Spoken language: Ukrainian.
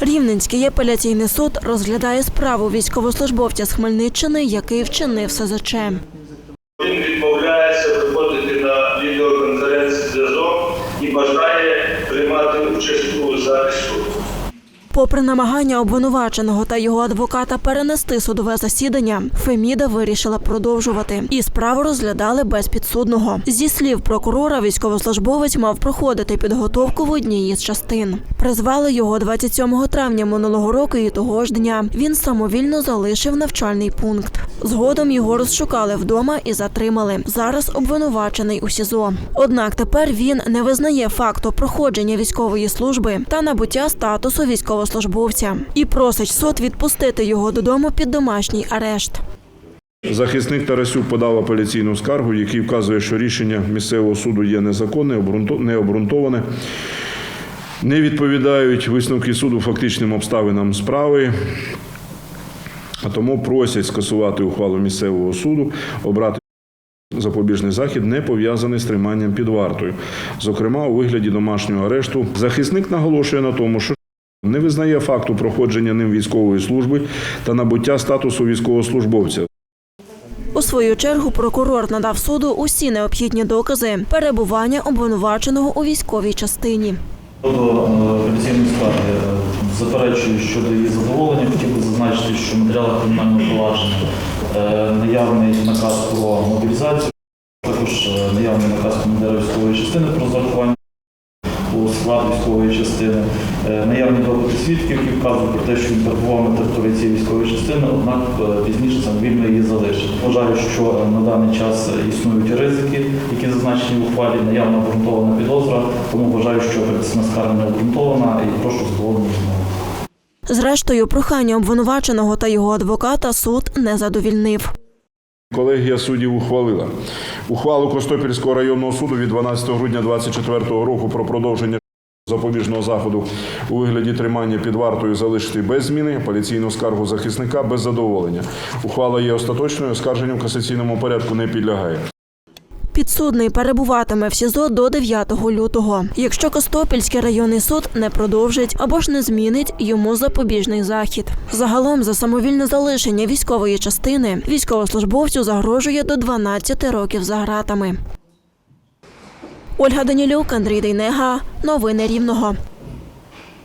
Рівненський апеляційний суд розглядає справу військовослужбовця з Хмельниччини, який вчинив СЗЧ. Він відмовляється виходити на відеоконференц-зв'язок і бажає приймати участь у захисту. Попри намагання обвинуваченого та його адвоката перенести судове засідання, Феміда вирішила продовжувати. І справу розглядали без підсудного. Зі слів прокурора, військовослужбовець мав проходити підготовку в одній із частин. Призвали його 27 травня минулого року і того ж дня. Він самовільно залишив навчальний пункт. Згодом його розшукали вдома і затримали. Зараз обвинувачений у СІЗО. Однак тепер він не визнає факту проходження військової служби та набуття статусу військовослужбовця і просить суд відпустити його додому під домашній арешт. Захисник Тарасюк подав апеляційну скаргу, який вказує, що рішення місцевого суду є незаконне, обґрунто- необґрунтоване, не відповідають висновки суду фактичним обставинам справи. А тому просять скасувати ухвалу місцевого суду, обрати запобіжний захід, не пов'язаний з триманням під вартою, зокрема у вигляді домашнього арешту. Захисник наголошує на тому, що не визнає факту проходження ним військової служби та набуття статусу військовослужбовця. У свою чергу прокурор надав суду усі необхідні докази перебування обвинуваченого у військовій частині. Щодо е, апеляційної скарги, е, заперечую щодо її задоволення. Хотів би зазначити, що в матеріалах кримінального провадження е, наявний наказ про мобілізацію, також е, наявний наказ командира військової частини про зарахування у склад військової частини, е, наявні допити свідків, які вказують про те, що він перебував на території цієї військової частини, однак е, пізніше самовільно її залишив. Вважаю, що на даний час існують ризики, які зазначені в ухвалі, наявно обґрунтована підозра, тому вважаю, що скарга не обґрунтована і прошу задоволення відмовити. Зрештою, прохання обвинуваченого та його адвоката суд не задовільнив. Колегія суддів ухвалила ухвалу Костопільського районного суду від 12 грудня 2024 року про продовження запобіжного заходу у вигляді тримання під вартою залишити без зміни апеляційну скаргу захисника без задоволення. Ухвала є остаточною, оскарженню в касаційному порядку не підлягає. Підсудний перебуватиме в СІЗО до 9 лютого. Якщо Костопільський районний суд не продовжить або ж не змінить йому запобіжний захід. Загалом за самовільне залишення військової частини військовослужбовцю загрожує до 12 років за гратами. Ольга Данілюк, Андрій Дейнега. Новини Рівного.